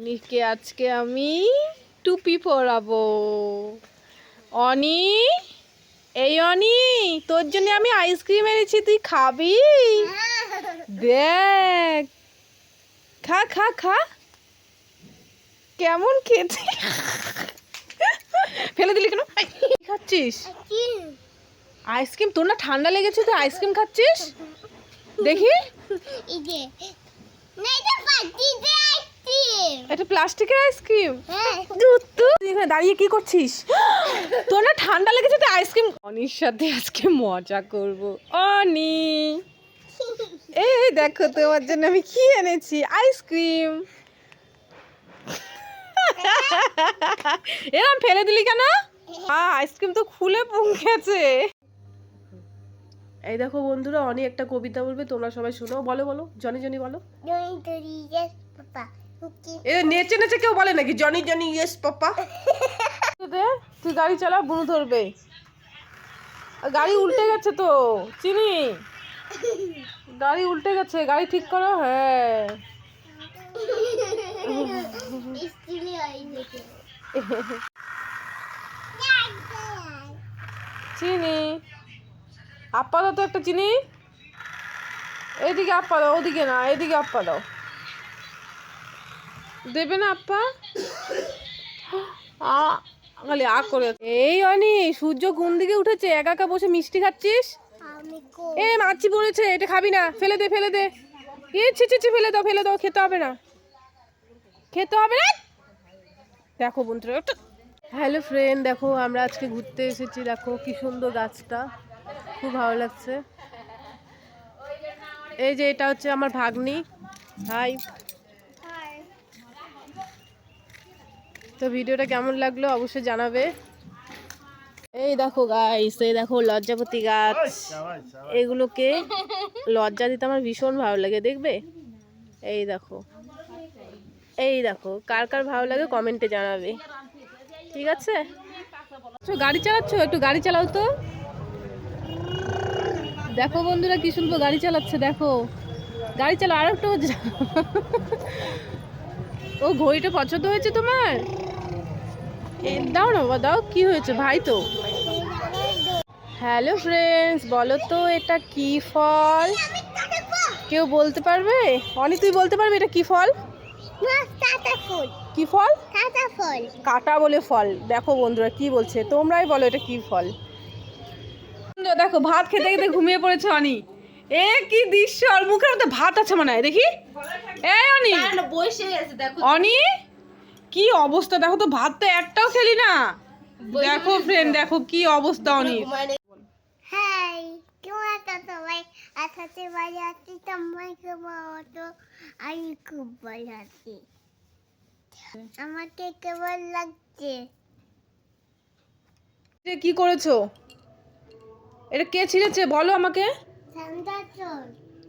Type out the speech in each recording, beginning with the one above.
অনিকে আজকে আমি টুপি পরাবো। অনি, এই অনি, তোর জন্য আমি আইসক্রিম এনেছি, তুই খাবি? দেখ। খা খা খা। কেমন খেতে? ফেলে দিলি কেন? খাচ্ছিস? আইসক্রিম, তোর না ঠান্ডা লেগেছে তুই আইসক্রিম খাচ্ছিস? দেখি। প্লাস্টিকের আইসক্রিম? তো এখানে দাঁড়িয়ে কি করছিস? তোর না ঠান্ডা লেগেছে তুই আইসক্রিম অনির সাথে আজকে মজা করব। অনি। এই দেখো তোমার জন্য আমি কি এনেছি? আইসক্রিম। এরম ফেলে দিলি কেন? আইসক্রিম তো খুলে গেছে এই দেখো বন্ধুরা অনেক একটা কবিতা বলবে তোমরা সবাই শুনো। বলো বলো। জনি জনি বলো। এ নেচে নেচে কেউ বলে নাকি? জনি জনি ইয়েস পাপা তুই গাড়ি চালা, বুনু ধরবে। গাড়ি উল্টে গেছে তো, চিনি? গাড়ি উল্টে গেছে, গাড়ি ঠিক করো হ্যাঁ। চিনি? আপা তো একটা চিনি। এদিকে আপা দাও, ওদিকে না এদিকে আপা দাও। দেবে না আপা খালি আ করে। এই অনি সূর্য কোন দিকে উঠেছে একা একা বসে মিষ্টি খাচ্ছিস? এ মাছি পড়েছে এটা খাবি না। ফেলে দে ফেলে দে। এ ছি ছি ছি, ফেলে দাও ফেলে দাও খেতে হবে না। খেতে হবে না? দেখো বন্ধুরা একটা। হ্যালো ফ্রেন্ড দেখো আমরা আজকে ঘুরতে এসেছি দেখো কি সুন্দর গাছটা। খুব ভালো লাগছে। এই যে এটা হচ্ছে আমার ভাগ্নি। হাই তো ভিডিওটা কেমন লাগল অবশ্যই জানাবে। এই দেখো গাইস এই দেখো লজ্জাপতি গাছ। এগুলোকে লজ্জা দিতে আমার ভীষণ ভালো লাগে, দেখবে? এই দেখো। এই দেখো, কার কার ভালো লাগে কমেন্টে জানাবে। ঠিক আছে? তো গাড়ি চালাচ্ছ? একটু গাড়ি চালাও তো। দেখো বন্ধুরা কি শুনব গাড়ি চালাচ্ছে, দেখো। গাড়ি চালা আর একটু ও ঘড়িটা পছন্দ হয়েছে তোমার? দাও না বাবা দাও কি হয়েছে? ভাই তো। হ্যালো ফ্রেন্ডস বলো তো এটা কি ফল? কেউ বলতে পারবে? অনি তুই বলতে পারবি এটা কি ফল? কি ফল? কাটা বলে ফল। দেখো বন্ধুরা কি বলছে? তোমরাই বলো এটা কি ফল। বন্ধুরা, দেখো ভাত খেতে খেতে ঘুমিয়ে পড়েছে অনি। এ কি দৃশ্য আর মুখের মধ্যে ভাত আছে মনে হয় দেখি। এ অনি। অনি? কি অবস্থা? দেখো তো ভাত তো একটাও খেলি না। দেখো ফ্রেন্ড দেখো কি অবস্থা অনি হাই কেমন আছো সবাই? আসাতে বাড়ি আছি কেমন তো আমি খুব ভালো আছি। আমাকে কেমন লাগছে? কি করেছ? এটা কে ছিঁড়েছে? বলো আমাকে।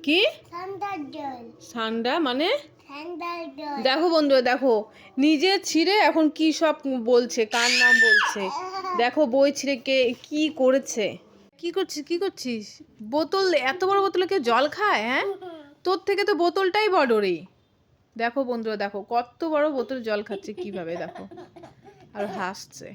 কি? সান্ডা মানে? দেখো বন্ধুরা, দেখো। নিজে ছিঁড়ে এখন কি সব বলছে, কার নাম বলছে? দেখো বই ছিঁড়ে কে, কি করেছে? কি করছিস কি করছিস? বোতল, এত বড় বোতলে কেউ জল খায় হ্যাঁ? তোর থেকে তো বোতলটাই বড় রে দেখো বন্ধুরা, দেখো, কত বড় বোতল জল খাচ্ছে কীভাবে, দেখো। আর হাসছে।